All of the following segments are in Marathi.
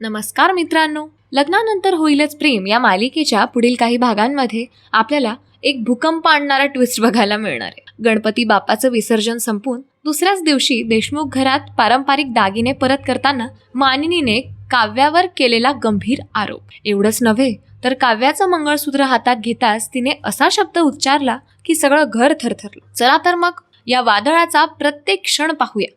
नमस्कार मित्रांनो. लग्नानंतर होईलच प्रेम या मालिकेच्या पुढील काही भागांमध्ये आपल्याला एक भूकंप आणणारा ट्विस्ट बघायला मिळणार आहे. गणपती बाप्पाचं विसर्जन संपून दुसऱ्याच दिवशी देशमुख घरात पारंपरिक दागिने परत करताना मानिनीने काव्यावर केलेला गंभीर आरोप. एवढंच नव्हे तर काव्याचं मंगळसूत्र हातात घेताच तिने असा शब्द उच्चारला की सगळं घर थरथरलं. चला तर मग या वादळाचा प्रत्येक क्षण पाहूया.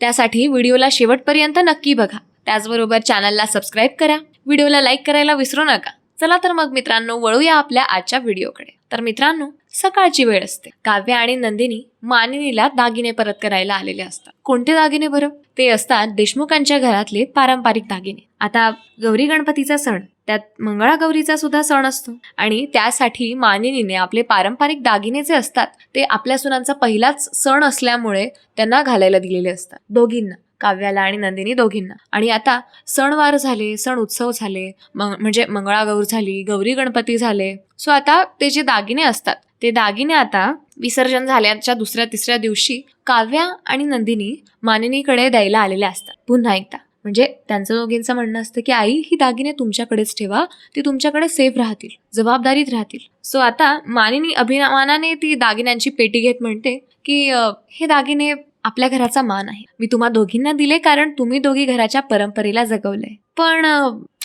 त्यासाठी व्हिडिओला शेवटपर्यंत नक्की बघा. त्याचबरोबर चॅनलला सबस्क्राईब करा. व्हिडिओला लाईक करायला विसरू नका. चला तर मग मित्रांनो वळूया आपल्या आजच्या व्हिडिओकडे तर मित्रांनो सकाळची वेळ असते. काव्य आणि नंदिनी मानिनीला दागिने परत करायला आलेले असतात. कोणते दागिने बरं? ते असतात देशमुखांच्या घरातले पारंपरिक दागिने. आता गौरी गणपतीचा सण त्यात मंगळागौरीचा सुद्धा सण असतो. आणि त्यासाठी मानिनीने आपले पारंपरिक दागिने जे असतात ते आपल्या सुनांचा पहिलाच सण असल्यामुळे त्यांना घालायला दिलेले असतात. दोघींना. काव्याला आणि नंदिनी दोघींना. आणि आता सणवार झाले सण उत्सव झाले म्हणजे मंगळागौर झाली गौरी गणपती झाले. सो आता ते जे दागिने असतात ते दागिने आता विसर्जन झाल्याच्या दुसऱ्या तिसऱ्या दिवशी काव्या आणि नंदिनी मानिनीकडे द्यायला आलेल्या असतात. पुन्हा एकदा. म्हणजे त्यांचं दोघींचं म्हणणं असतं की आई ही दागिने तुमच्याकडेच ठेवा. ती तुमच्याकडे सेफ राहतील जबाबदारीत राहतील. सो आता मानिनी अभिमानाने ती दागिन्यांची पेटी घेत म्हणते की हे दागिने आपल्या घराचा मान आहे. मी तुम्हा दोघींना दिले कारण तुम्ही दोघी घराच्या परंपरेला जगवलंय. पण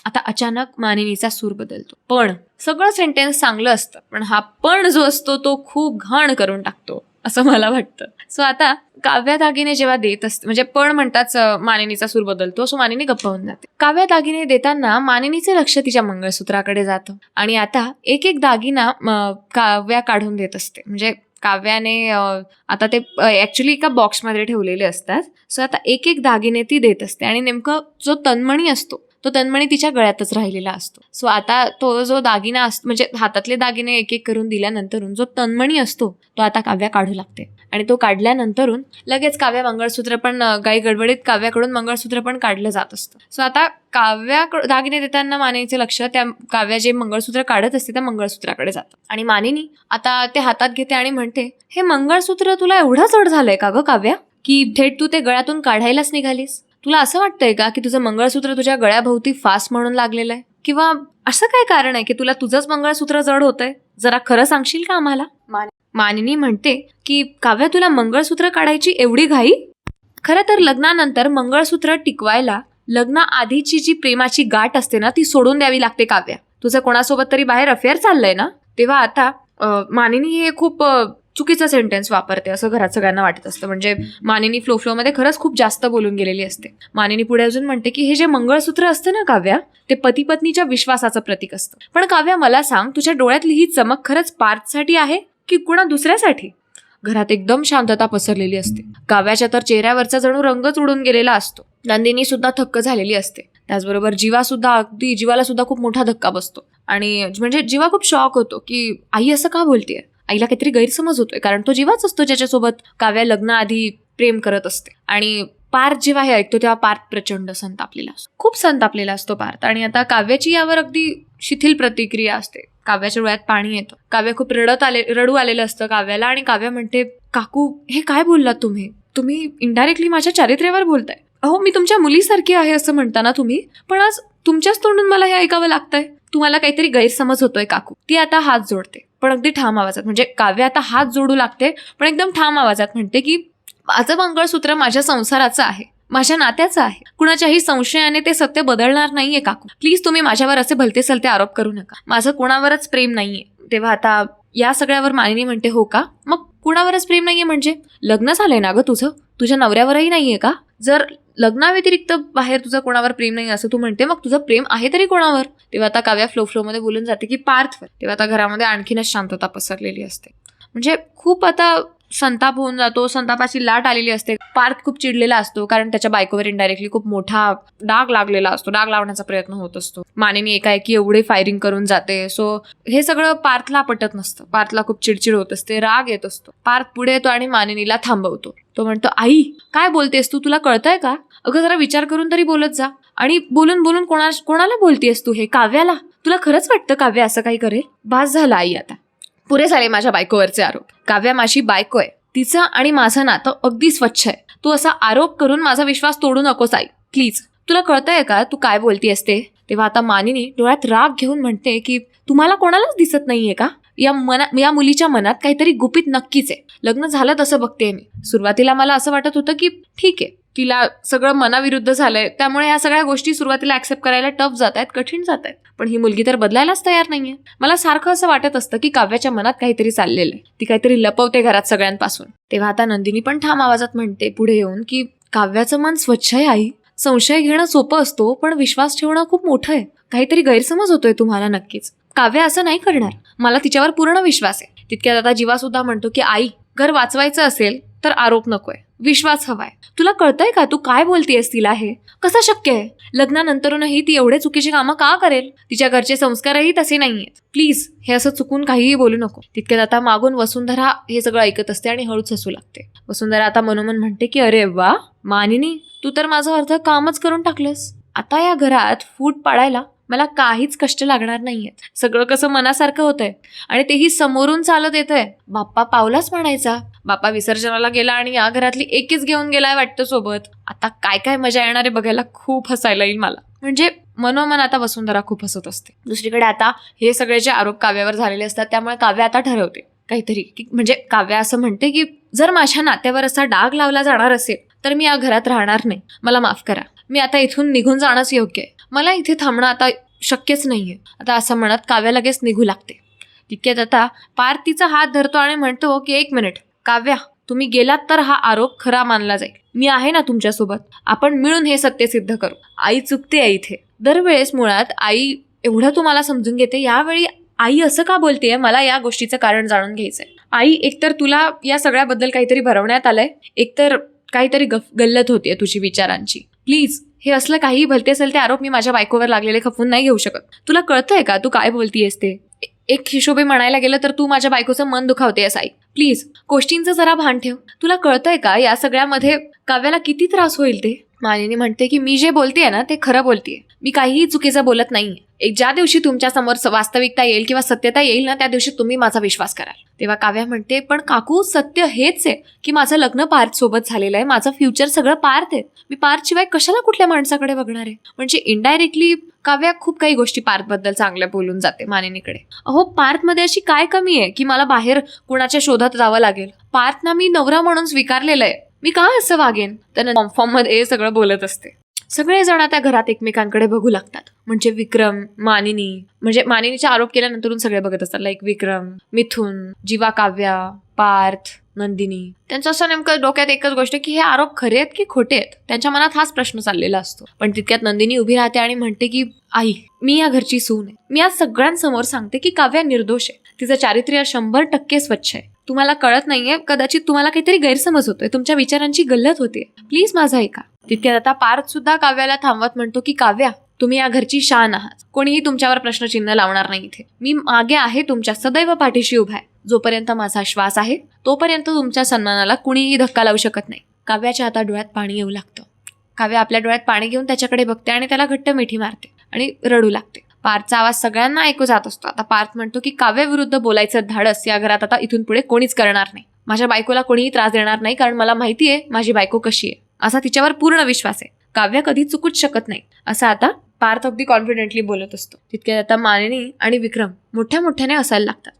आता अचानक मानिनीचा सूर बदलतो. पण सगळं सेंटेन्स चांगलं असतं. पण हा पण जो असतो तो खूप घाण करून टाकतो असं मला वाटतं. सो आता काव्या दागिने जेव्हा देत असते म्हणजे पण म्हणताच मानिनीचा सूर बदलतो सो मानिनी गप्प होऊन जाते. काव्या दागिने देताना मानिनीचे लक्ष तिच्या मंगळसूत्राकडे जातं. आणि आता एक एक दागिना काव्या काढून देत असते. म्हणजे काव्याने आता ते ॲक्च्युली एका बॉक्समध्ये ठेवलेले असतात. सो आता एक एक दागिने ती देत असते. आणि नेमकं जो तन्मणी असतो तो तन्मणी तिच्या गळ्यातच राहिलेला असतो. सो आता तो जो दागिना असतो म्हणजे हातातले दागिने एक एक करून दिल्यानंतरून जो तन्मणी असतो तो आता काव्या काढू लागते. आणि तो काढल्यानंतरून लगेच काव्या मंगळसूत्र पण गाई गडबडीत काव्याकडून मंगळसूत्र पण काढलं जात असतं. सो आता काव्या दागिने देताना मानेचे लक्ष त्या काव्या जे मंगळसूत्र काढत असते त्या मंगळसूत्राकडे जातं. आणि मानेनी आता ते हातात घेते आणि म्हणते हे मंगळसूत्र तुला एवढं चढ झालंय का ग काव्या? की थेट तू ते गळ्यातून काढायलाच निघालीस? तुला असं वाटतंय का की तुझं मंगळसूत्र तुझ्या गळ्याभोवती फास्ट म्हणून लागलेलं आहे? किंवा असं काय कारण आहे की तुला तुझंच मंगळसूत्र जड होतंय? जरा खरं सांगशील का आम्हाला? मानिनी म्हणते की काव्या तुला मंगळसूत्र काढायची एवढी घाई? खरं तर लग्नानंतर मंगळसूत्र टिकवायला लग्नाआधीची जी प्रेमाची गाठ असते ना ती सोडून द्यावी लागते काव्या. तुझं कोणासोबत तरी बाहेर अफेअर चाललंय ना? तेव्हा आता मानिनी हे खूप चुकीचं सेंटेन्स वापरते असं घरात सगळ्यांना वाटत असतं. म्हणजे मानिनी फ्लो फ्लोमध्ये खरंच खूप जास्त बोलून गेलेली असते. मानिनी पुढे अजून म्हणते की हे जे मंगळसूत्र असतं ना काव्या ते पती पत्नीच्या विश्वासाचं प्रतीक असतं. पण काव्या मला सांग तुझ्या डोळ्यातली ही चमक खरंच पार्थसाठी आहे की कुणा दुसऱ्यासाठी? घरात एकदम शांतता पसरलेली असते. काव्याच्या तर चेहऱ्यावरचा जणू रंगच उडून गेलेला असतो. नंदिनी सुद्धा थक्क झालेली असते. त्याचबरोबर जीवा सुद्धा अगदी जीवाला सुद्धा खूप मोठा धक्का बसतो. आणि म्हणजे जीवा खूप शॉक होतो की आई असं का बोलतेय? आईला काहीतरी गैरसमज होतोय कारण तो जीवाच असतो ज्याच्यासोबत काव्या लग्नाआधी प्रेम करत असते. आणि पार्थ जेव्हा हे ऐकतो तेव्हा पार्थ प्रचंड संतापलेला असतो. खूप संतापलेला असतो पार्थ. आणि आता काव्याची यावर अगदी शिथिल प्रतिक्रिया असते. काव्याच्या डोळ्यात पाणी येतं. काव्य खूप रडत आले रडू आलेलं असतं काव्याला आणि काव्य म्हणते काकू हे काय बोललात तुम्ही? तुम्ही इनडायरेक्टली माझ्या चारित्र्यावर बोलताय. अहो मी तुमच्या मुलीसारखी आहे असं म्हणताना तुम्ही पण आज तुमच्याच तोंडून मला हे ऐकावं लागतंय. तुम्हाला काहीतरी गैरसमज होतोय काकू. ती आता हात जोडते. पण अगदी ठाम आवाजात. म्हणजे काव्य आता हात जोडू लागते पण एकदम ठाम आवाजात म्हणते की माझं मंगळसूत्र माझ्या संसाराचं आहे माझ्या नात्याचं आहे. कुणाच्याही संशयाने ते सत्य बदलणार नाहीये काकू. प्लीज तुम्ही माझ्यावर असे भलते सलते आरोप करू नका. माझं कोणावरच प्रेम नाहीये. तेव्हा आता या सगळ्यावर मानिनी म्हणते हो का? मग कुणावरच प्रेम नाहीये म्हणजे? लग्न झालंय ना ग तुझं? तुझ्या नवऱ्यावरही नाहीये का? जर लग्नाव्यतिरिक्त बाहेर तुझं कोणावर प्रेम नाही असं तू म्हणते मग तुझं प्रेम आहे तरी कोणावर? तेव्हा आता काव्या फ्लो फ्लोमध्ये बोलून जाते की पार्थवर तेव्हा आता घरामध्ये आणखीनच शांतता पसरलेली असते. म्हणजे खूप आता संताप होऊन जातो. संतापाची लाट आलेली असते. पार्थ खूप चिडलेला असतो कारण त्याच्या बायकोवर इनडायरेक्टली खूप मोठा डाग लागलेला असतो. डाग लावण्याचा प्रयत्न होत असतो. मानेनी एकाएकी एवढे फायरिंग करून जाते. सो हे सगळं पार्थला पटत नसतं. पार्थला खूप चिडचिड होत असते. राग येत असतो. पार्थ पुढे येतो आणि मानिनीला थांबवतो. तो म्हणतो आई काय बोलतेस तू? तुला कळतंय का? अगं जरा विचार करून तरी बोलत जा. आणि बोलून बोलून कोणा कोणाला बोलतेस तू हे? काव्याला? तुला खरंच वाटतं काव्य असं काही करेल? बास झालं आई आता. पुरे झाले माझ्या बायकोवरचे आरोप. काव्या माझी बायको आहे. तिचं आणि माझं नातं अगदी स्वच्छ आहे. तू असा आरोप करून माझा विश्वास तोडू नकोस आई प्लीज. तुला कळतंय का तू काय बोलती असते तेव्हा आता मानिनी डोळ्यात राग घेऊन म्हणते की तुम्हाला कोणालाच दिसत नाहीये का? या मना या मुलीच्या मनात काहीतरी गुपित नक्कीच आहे. लग्न झालं तसं बघते मी. सुरुवातीला मला असं वाटत होतं की ठीक आहे. तिला सगळं मनाविरुद्ध झालंय. त्यामुळे ह्या सगळ्या गोष्टी सुरुवातीला ऍक्सेप्ट करायला टफ जात आहेत कठीण जात आहेत पण ही मुलगी तर बदलायलाच तयार नाहीये. मला सारखं असं वाटत असतं की काव्याच्या मनात काहीतरी चाललेलं आहे. ती काहीतरी लपवते घरात सगळ्यांपासून. तेव्हा आता नंदिनी पण ठाम आवाजात म्हणते पुढे येऊन की काव्याचं मन स्वच्छ आहे आई. संशय घेणं सोपं असतो पण विश्वास ठेवणं खूप मोठं आहे. काहीतरी गैरसमज होतोय तुम्हाला नक्कीच. काव्य असं नाही करणार. मला तिच्यावर पूर्ण विश्वास आहे. तितक्यात आता जीवा सुद्धा म्हणतो की आई घर वाचवायचं असेल तर आरोप नकोय. विश्वास हवाय. तुला कळतंय का तू काय बोलतेयस तिला हे? कसं शक्य आहे? लग्नानंतरूनही ती एवढे चुकीची कामं का करेल? तिच्या घरचे संस्कारही तसे नाहीयेत. प्लीज हे असं चुकून काहीही बोलू नको. तितक्यात आता मागून वसुंधरा हे सगळं ऐकत असते आणि हळूच हसू लागते. वसुंधरा आता मनोमन म्हणते की अरे वा मानिनी तू तर माझं अर्थ कामच करून टाकलंस. आता या घरात फूट पाडायला मला काहीच कष्ट लागणार नाहीयेत. सगळं कसं मनासारखं होतंय आणि तेही समोरून चालत येतंय. बाप्पा पावलाच म्हणायचा बापा विसर्जनाला गेला आणि या घरातली एकीच घेऊन गेलाय वाटतं सोबत. आता काय काय मजा येणार आहे बघायला खूप हसायला येईल मला. म्हणजे मनोमन आता वसुंधरा खूप हसत असते. दुसरीकडे आता हे सगळे जे आरोप काव्यावर झालेले असतात त्यामुळे काव्य आता ठरवते काहीतरी. की म्हणजे काव्य असं म्हणते की जर माझ्या नात्यावर असा डाग लावला जाणार असेल तर मी या घरात राहणार नाही. मला माफ करा. मी आता इथून निघून जाणंच योग्य आहे. मला इथे थांबणं आता शक्यच नाहीये. आता असं म्हणत काव्य लगेच निघू लागते. तितक्यात आता पार तिचा हात धरतो आणि म्हणतो की एक मिनिट. काव्या तुम्ही गेलात तर हा आरोप खरा मानला जाईल. मी आहे ना तुमच्यासोबत. आपण मिळून हे सत्य सिद्ध करू. आई चुकते आहे इथे. दरवेळेस मुळात आई एवढं तुम्हाला समजून घेते यावेळी आई असं का बोलतेय मला या गोष्टीचं कारण जाणून घ्यायचंय. आई एकतर तुला या सगळ्याबद्दल काहीतरी भरवण्यात आलंय? एकतर काहीतरी गफ गल्लत होतीये तुझी विचारांची. प्लीज हे असलं काहीही भलते असेल ते आरोप मी माझ्या बायकोवर लागलेले खपून नाही घेऊ शकत. तुला कळतंय का तू काय बोलतीयस ते? ए- एक हिशोबे म्हणायला गेलं तर तू माझ्या बायकोचं मन दुखावतेस आई. प्लीज गोष्टींचं जरा भान ठेव. तुला कळतंय का या सगळ्यामध्ये काव्याला किती त्रास होईल ते? मानिनी म्हणते की मी जे बोलतेय ना ते खरं बोलतेय. मी काहीही चुकीचं बोलत नाहीये. एक ज्या दिवशी तुमच्यासमोर स- वास्तविकता येईल किंवा सत्यता येईल ना त्या दिवशी तुम्ही माझा विश्वास कराल. तेव्हा काव्या म्हणते पण काकू सत्य हेच आहे की माझं लग्न पार्थ सोबत झालेलं आहे. माझं फ्युचर सगळं पार्थ आहे. मी पार्थ शिवाय कशाला कुठल्या माणसाकडे बघणार आहे? म्हणजे इनडायरेक्टली काव्या खूप काही गोष्टी पार्थबद्दल चांगल्या बोलून जाते मानिनीकडे. अहो पार्थमध्ये अशी काय कमी आहे की मला बाहेर कुणाच्या शोधात जावं लागेल? पार्थना मी नवरा म्हणून स्वीकारलेलं आहे. मी का असं वागेन? त्यानं फॉर्ममध्ये सगळं बोलत असते. सगळेजण त्या घरात एकमेकांकडे बघू लागतात. म्हणजे विक्रम मानिनी. म्हणजे मानिनीचे आरोप केल्यानंतरून सगळे बघत असतात. लाईक विक्रम मिथुन जीवा काव्या पार्थ नंदिनी. त्यांचं असं नेमकं डोक्यात एकच गोष्ट की हे आरोप खरे आहेत की खोटे आहेत? त्यांच्या मनात हाच प्रश्न चाललेला असतो. पण तितक्यात नंदिनी उभी राहते आणि म्हणते की आई मी या घरची सून आहे. मी आज सगळ्यांसमोर सांगते की काव्या निर्दोष आहे. तिचं चारित्र्य शंभर टक्के स्वच्छ आहे. तुम्हाला कळत नाहीये कदाचित तुम्हाला काहीतरी गैरसमज होतोय. तुमच्या विचारांची गल्लत होते. प्लीज माझा ऐका. तितक्यात आता पार्थ सुद्धा काव्याला थांबवत म्हणतो की काव्या तुम्ही या घरची शान आहात. कोणीही तुमच्यावर प्रश्नचिन्ह लावणार नाही इथे. मी मागे आहे तुमच्या सदैव पाठीशी उभा आहे. जोपर्यंत माझा श्वास आहे तोपर्यंत तुमच्या सन्मानाला कुणीही धक्का लावू शकत नाही. काव्याच्या आता डोळ्यात पाणी येऊ लागतं. काव्या आपल्या डोळ्यात पाणी घेऊन त्याच्याकडे बघते आणि त्याला घट्ट मिठी मारते आणि रडू लागते. पार्थचा आवाज सगळ्यांना ऐकू जात असतो. आता पार्थ म्हणतो की काव्याविरुद्ध बोलायचं धाडस या घरात आता इथून पुढे कोणीच करणार नाही. माझ्या बायकोला कोणीही त्रास देणार नाही कारण मला माहिती आहे माझी बायको कशी आहे. असा तिच्यावर पूर्ण विश्वास आहे. काव्य कधी चुकूच शकत नाही. असं आता पार्थ अगदी कॉन्फिडेंटली बोलत असतो. तितक्यात आता मानिनी आणि विक्रम मोठ्या मोठ्याने हसायला लागतात.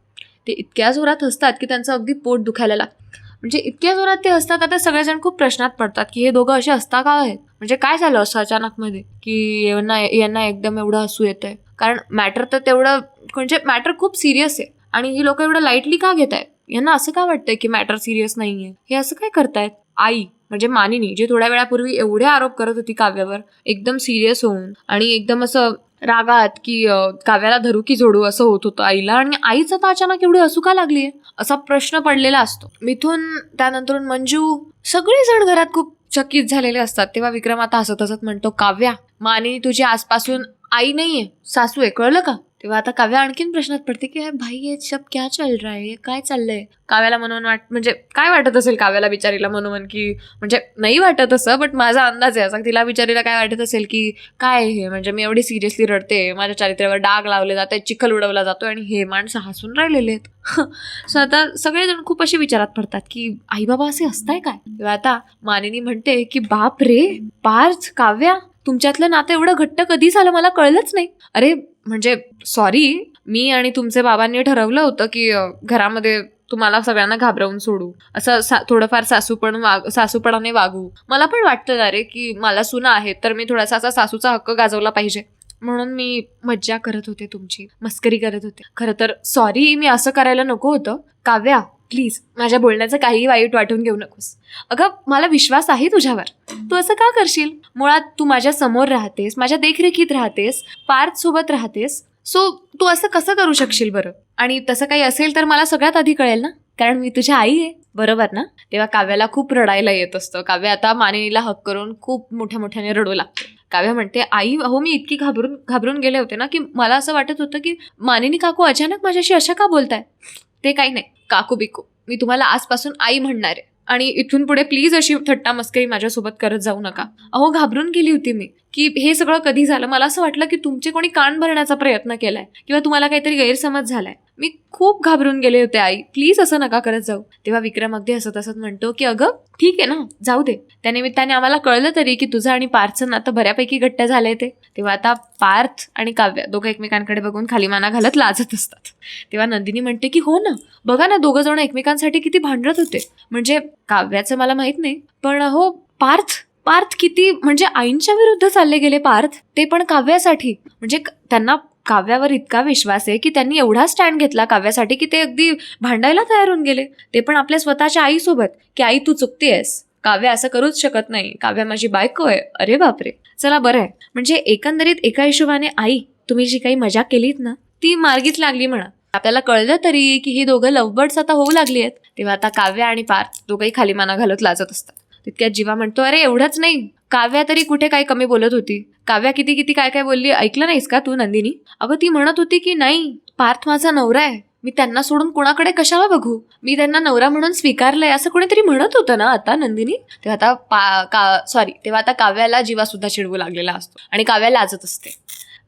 ते इतक्या जोरात हसतात की त्यांचं अगदी पोट दुखायला लागतं. म्हणजे इतक्या जोरात ते हसतात आता सगळेजण खूप प्रश्नात पडतात की हे दोघं असे हसता का आहेत? म्हणजे काय झालं असं अचानक मध्ये की यांना यांना एकदम एवढं हसू येतंय. कारण मॅटर तर तेवढं म्हणजे मॅटर खूप सिरियस आहे. आणि ही लोक एवढं लाईटली का घेत आहेत यांना असं का वाटतंय की मॅटर सिरियस नाही आहे हे असं काय करतायत? आई म्हणजे मानिनी जे थोड्या वेळापूर्वी एवढे आरोप करत होती काव्यावर एकदम सिरियस होऊन आणि एकदम असं रागात की काव्याला धरू की जोडू असं होत होतं आईला आणि आईच आता अचानक एवढी असू का लागली असा प्रश्न पडलेला असतो. मिथून त्यानंतर मंजू सगळेजण घरात खूप चकित झालेले असतात. तेव्हा विक्रम आता हसत हसत म्हणतो काव्या मानिनी तुझी आसपासून आई नाही आहे सासू आहे कळलं का? तेव्हा आता काव्या आणखीन प्रश्नात पडते की "अरे भाई ये सब क्या चल रहा आहे काय चाललंय? काव्याला म्हणून वाट म्हणजे काय वाटत असेल काव्याला बिचारीला मनोमन की म्हणजे नाही वाटत असं बट माझा अंदाज आहे असा तिला बिचारीला काय वाटत असेल की काय हे? म्हणजे मी एवढी सिरियसली रडते माझ्या चारित्र्यावर डाग लावले जात आहेत चिखल उडवला जातो आणि हे माणसं हसून राहिलेले आहेत. सो आता सगळेजण खूप असे विचारात पडतात की आई बाबा असे असताय काय? तेव्हा आता मानिनी म्हणते की बाप रे पार्थ काव्या तुमच्यातलं नातं एवढं घट्ट कधी झालं मला कळलंच नाही. अरे म्हणजे सॉरी मी आणि तुमचे बाबांनी ठरवलं होतं की घरामध्ये तुम्हाला सगळ्यांना घाबरवून सोडू. असं सा थोडंफार सासूपण वाग सासूपणाने वागू. मला पण वाटतं ना रे की मला सुना आहे तर मी थोडासा असा सासूचा हक्क गाजवला पाहिजे. म्हणून मी मज्जा करत होते तुमची मस्करी करत होते. खरं तर सॉरी मी असं करायला नको होतं. काव्या प्लीज माझ्या बोलण्याचं काहीही वाईट वाटून घेऊ नकोस. अगं मला विश्वास आहे तुझ्यावर. तू असं का करशील? मुळात तू माझ्यासमोर राहतेस माझ्या देखरेखीत राहतेस पार्थ सोबत राहतेस. सो तू असं कसं करू शकशील बरं? आणि तसं काही असेल तर मला सगळ्यात आधी कळेल ना? कारण मी तुझी आई आहे बरोबर ना? तेव्हा काव्याला खूप रडायला येत असतं. काव्य आता मानिनीला हक करून खूप मोठ्या मोठ्याने रडू लागते. काव्य म्हणते आई हो मी इतकी घाबरून घाबरून गेले होते ना की मला असं वाटत होतं की मानिनी काकू अचानक माझ्याशी अशा का बोलताय? ते काही नाही. काकू बिकू मी तुम्हाला आजपासून आई म्हणणार आहे. आणि इथून पुढे प्लीज अशी थट्टा मस्करी माझ्यासोबत करत जाऊ नका. अहो घाबरून गेली होती मी. की हे सगळं कधी झालं? मला असं वाटलं की तुमचे कोणी कान भरण्याचा प्रयत्न केलाय किंवा तुम्हाला काहीतरी गैरसमज झालाय. मी खूप घाबरून गेले होते आई. प्लीज असं नका करत जाऊ. तेव्हा विक्रम अगदी हसत हसत म्हणतो की अगं ठीक आहे ना? जाऊ दे. त्यानिमित्ताने आम्हाला कळलं तरी की तुझं आणि पार्थचं नातं बऱ्यापैकी घट्ट झालंय ते. तेव्हा आता पार्थ आणि काव्य दोघं एकमेकांकडे बघून खाली माना घालत लाजत असतात. तेव्हा नंदिनी म्हणते की हो ना. बघा ना दोघं जण एकमेकांसाठी किती भांडत होते. म्हणजे काव्याचं मला माहीत नाही पण हो पार्थ पार्थ किती म्हणजे आईंच्या विरुद्ध चालले गेले पार्थ ते पण काव्यासाठी. म्हणजे त्यांना काव्यावर इतका विश्वास आहे की त्यांनी एवढा स्टँड घेतला काव्यासाठी की ते अगदी भांडायला तयार होऊन गेले. ते पण आपल्या स्वतःच्या आईसोबत की आई तू चुकतेस काव्य असं करूच शकत नाही. काव्य माझी बायको आहे. अरे बापरे. चला बरं आहे. म्हणजे एकंदरीत एका हिशोबाने आई तुम्ही जी काही मजा केलीत ना ती मार्गीच लागली म्हणा. आपल्याला कळलं तरी की ही दोघं लवबर्ड्स आता होऊ लागली आहेत. तेव्हा आता काव्य आणि पार्थ दोघंही खाली माना घालत लाजत असतात. तितक्यात जीवा म्हणतो अरे एवढंच नाही. काव्या तरी कुठे काय कमी बोलत होती? काव्या किती किती काय काय बोलली ऐकलं नाहीस का तू नंदिनी? अगं ती म्हणत होती की नाही पार्थ माझा नवरा आहे. मी त्यांना सोडून कुणाकडे कशाला बघू? मी त्यांना नवरा म्हणून स्वीकारलंय असं कोणीतरी म्हणत होतं ना आता नंदिनी? तेव्हा आता पा का सॉरी तेव्हा आता काव्याला जीवा सुद्धा चिडवू लागलेला असतो आणि काव्या लाजत असते.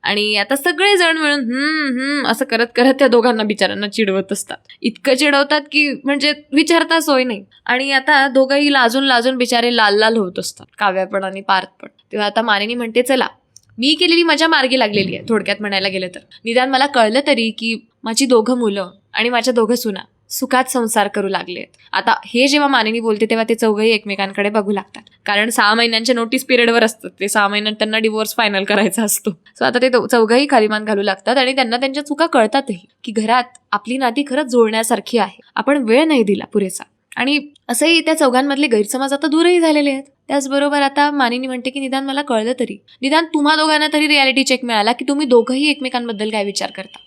आणि आता सगळेजण मिळून हम्म हम्म असं करत करत त्या दोघांना बिचारांना चिडवत असतात. इतकं चिडवतात की म्हणजे विचारता सोय नाही. आणि आता दोघंही लाजून लाजून बिचारे लाल लाल होत असतात काव्यापण आणि पार्थपण. तेव्हा आता मानेनी म्हणते चला मी केलेली मजा मार्गी लागलेली आहे थोडक्यात म्हणायला गेलं तर. निदान मला कळलं तरी की माझी दोघं मुलं आणि माझ्या दोघं सुना सुखात संसार करू लागले आता हे जेव्हा मानिनी बोलते तेव्हा ते चौघही एकमेकांकडे बघू लागतात. कारण सहा महिन्यांच्या नोटीस पिरियडवर असतात. ते सहा महिन्यात त्यांना डिवोर्स फायनल करायचा असतो. सो आता ते चौघही खालीमान घालू लागतात आणि त्यांना त्यांच्या चुका कळतातही की घरात आपली नाती खरंच जोडण्यासारखी आहे. आपण वेळ नाही दिला पुरेसा. आणि असंही त्या चौघांमधले गैरसमज आता दूरही झालेले आहेत. त्याचबरोबर आता मानिनी म्हणते की निदान मला कळलं तरी. निदान तुम्हा दोघांना तरी रियालिटी चेक मिळाला की तुम्ही दोघंही एकमेकांबद्दल काय विचार करता?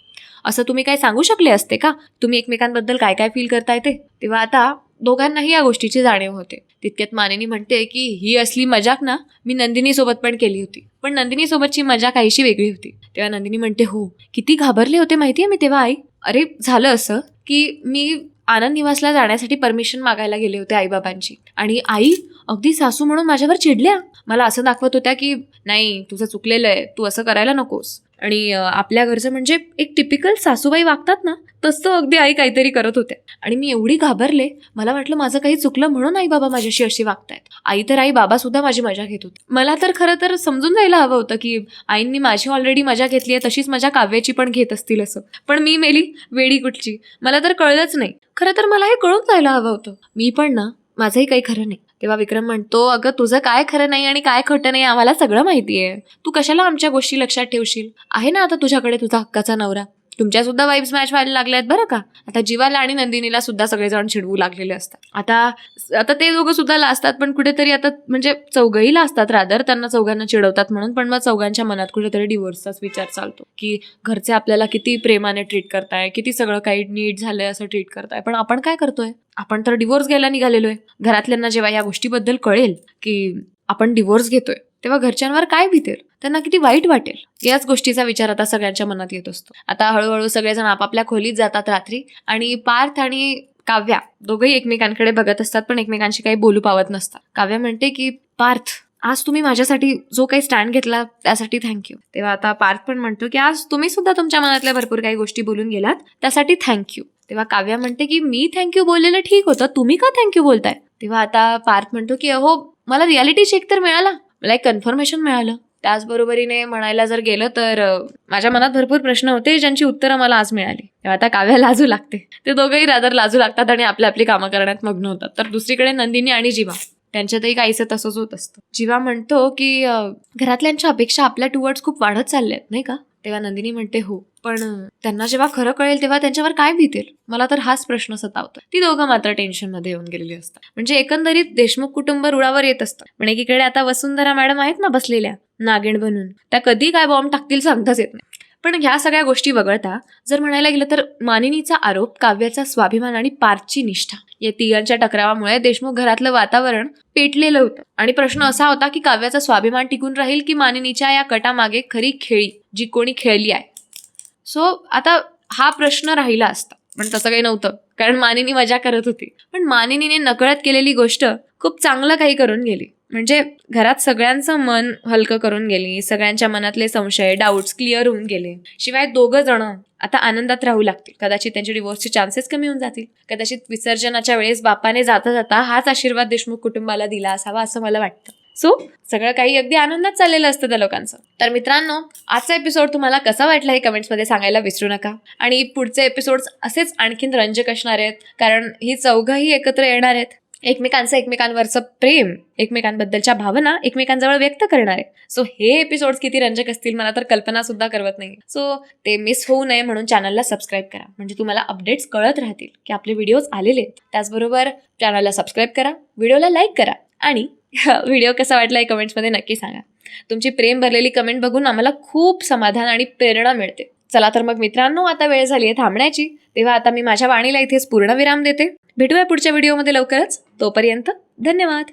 असं तुम्ही काय सांगू शकले असते का? तुम्ही एकमेकांबद्दल काय काय फील करताय ते? तेव्हा आता दोघांनाही या गोष्टीची जाणीव होते. तितक्यात मानिनी म्हणते की ही असली मजाक ना मी नंदिनीसोबत पण केली होती. पण नंदिनीसोबतची मजा काहीशी वेगळी होती. तेव्हा नंदिनी म्हणते हो किती घाबरले होते माहिती आहे मी तेव्हा आई? अरे झालं असं की मी आनंद निवासला जाण्यासाठी परमिशन मागायला गेले होते आईबाबांची. आणि आई अगदी सासू म्हणून माझ्यावर चिडल्या. मला असं दाखवत होत्या की नाही तुझं चुकलेलं आहे. तू असं करायला नकोस. आणि आपल्या घरचं म्हणजे एक टिपिकल सासूबाई वागतात ना तसं अगदी आई काहीतरी करत होत्या. आणि मी एवढी घाबरले मला वाटलं माझं काही चुकलं म्हणून आई बाबा माझ्याशी अशी वागतायत. आई तर आई बाबा सुद्धा माझी मजा घेत होती. मला तर खरं तर समजून जायला हवं होतं की आईंनी माझी ऑलरेडी मजा घेतली आहे तशीच माझ्या काव्याची पण घेत असतील असं. पण मी मेली वेडी कुठची? मला तर कळलंच नाही. खरं तर मला हे कळून जायला हवं होतं. मी पण ना माझंही काही खरं नाही. तेव्हा विक्रम म्हणतो अगं तुझं काय खरं नाही आणि काय खोटं नाही आम्हाला सगळं माहिती आहे तू कशाला आमच्या गोष्टी लक्षात ठेवशील? आहे ना आता तुझ्याकडे तुझा हक्काचा नवरा? तुमच्या सुद्धा वाईब्स मॅच व्हायला लागल्या आहेत बरं का? आता जीवाला आणि नंदिनीला सुद्धा सगळेजण चिडवू लागलेले असतात. आता आता ते दोघं सुद्धा लाजतात पण कुठेतरी आता म्हणजे चौघही लाजतात. रादर त्यांना चौघांना चिडवतात म्हणून पण मग चौघांच्या मनात कुठेतरी डिवोर्सचाच विचार चालतो. की घरचे आपल्याला किती प्रेमाने ट्रीट करताय किती सगळं काही नीट झालंय असं ट्रीट करताय. पण आपण काय करतोय? आपण तर डिवोर्स घ्यायला निघालेलो आहे घरातल्यांना जेव्हा या गोष्टीबद्दल कळेल की आपण डिवोर्स घेतोय तेव्हा घरच्यांवर काय भीतेल त्यांना किती वाईट वाटेल? याच गोष्टीचा विचार आता सगळ्यांच्या मनात येत असतो. आता हळूहळू सगळेजण आपापल्या खोलीत जातात रात्री आणि पार्थ आणि काव्या दोघंही एकमेकांकडे बघत असतात पण एकमेकांशी काही बोलू पावत नसतात. काव्या म्हणते की पार्थ आज तुम्ही माझ्यासाठी जो काही स्टँड घेतला त्यासाठी थँक्यू तेव्हा आता पार्थ पण म्हणतो की आज तुम्ही सुद्धा तुमच्या मनातल्या भरपूर काही गोष्टी बोलून गेलात त्यासाठी थँक्यू तेव्हा काव्या म्हणते की मी थँक्यू बोललेलं ठीक होतं तुम्ही का थँक्यू बोलताय? तेव्हा आता पार्थ म्हणतो की अहो मला रियालिटी चेक तर मिळाला मला एक कन्फर्मेशन मिळालं. त्याचबरोबरीने म्हणायला जर गेलं तर माझ्या मनात भरपूर प्रश्न होते ज्यांची उत्तरं मला आज मिळाली. तेव्हा आता काव्या लाजू लागते. ते दोघंही रादर लाजू लागतात आणि आपली आपली कामं करण्यात मग्न होतात. तर दुसरीकडे नंदिनी आणि जीवा. त्यांच्यातही काहीसं तसंच होत असतं. जीवा म्हणतो की घरातल्यांच्या अपेक्षा आपल्या टुवर्ड्स खूप वाढत चालल्या आहेत नाही का? तेव्हा नंदिनी म्हणते हो पण त्यांना जेव्हा खरं कळेल तेव्हा त्यांच्यावर काय भीतेल? मला तर हाच प्रश्न सतावतो ती दोघं मात्र टेन्शनमध्ये येऊन गेलेली असतात. म्हणजे एकंदरीत देशमुख कुटुंब रुळावर येत असतं पण एकीकडे आता वसुंधरा मॅडम आहेत ना बसलेल्या नागिण बनून. त्या कधी काय बॉम्ब टाकतील सांगताच येत नाही. पण ह्या सगळ्या गोष्टी वगळता जर म्हणायला गेलं तर मानिनीचा आरोप काव्याचा स्वाभिमान आणि पारची निष्ठा या तिघांच्या टकरावामुळे देशमुख घरातलं वातावरण पेटलेलं होतं. आणि प्रश्न असा होता की काव्याचा स्वाभिमान टिकून राहील की मानिनीच्या या कटामागे खरी खेळी जी कोणी खेळली आहे सो आता हा प्रश्न राहिला असता पण तसं काही नव्हतं कारण मानिनी मजा करत होती. पण मानिनीने नकळत केलेली गोष्ट खूप चांगलं काही करून गेली. म्हणजे घरात सगळ्यांचं मन हलकं करून गेली सगळ्यांच्या मनातले संशय डाऊट्स क्लिअर होऊन गेले. शिवाय दोघं जण आता आनंदात राहू लागतील. कदाचित त्यांचे डिवोर्सचे चान्सेस कमी होऊन जातील. कदाचित विसर्जनाच्या वेळेस बापाने जाता जाता हाच आशीर्वाद देशमुख कुटुंबाला दिला असावा असं मला वाटतं. सो सगळं काही अगदी आनंदात चाललेलं असतं त्या लोकांचं. तर मित्रांनो आजचा एपिसोड तुम्हाला कसा वाटला हे कमेंट्समध्ये सांगायला विसरू नका. आणि पुढचे एपिसोड्स असेच आणखीन रंजक असणार आहेत कारण ही चौघंही एकत्र येणार आहेत. एकमेकांचं एकमेकांवरचं प्रेम एकमेकांबद्दलच्या भावना एकमेकांजवळ व्यक्त करणार आहे सो हे एपिसोड्स किती रंजक असतील मला तर कल्पना सुद्धा करवत नाही. सो ते मिस होऊ नये म्हणून चॅनलला सबस्क्राईब करा. म्हणजे तुम्हाला अपडेट्स कळत राहतील की आपले व्हिडिओज आलेले आहेत. त्याचबरोबर चॅनलला सबस्क्राईब करा व्हिडिओला लाईक करा आणि व्हिडिओ कसा वाटला हे कमेंट्समध्ये नक्की सांगा. तुमची प्रेम भरलेली कमेंट बघून आम्हाला खूप समाधान आणि प्रेरणा मिळते. चला तर मग मित्रांनो आता वेळ झाली आहे थांबण्याची. तेव्हा आता मी माझ्या वाणीला इथेच पूर्ण विराम देते. भेटूया पुढच्या व्हिडिओमध्ये लवकरच. तोपर्यंत धन्यवाद.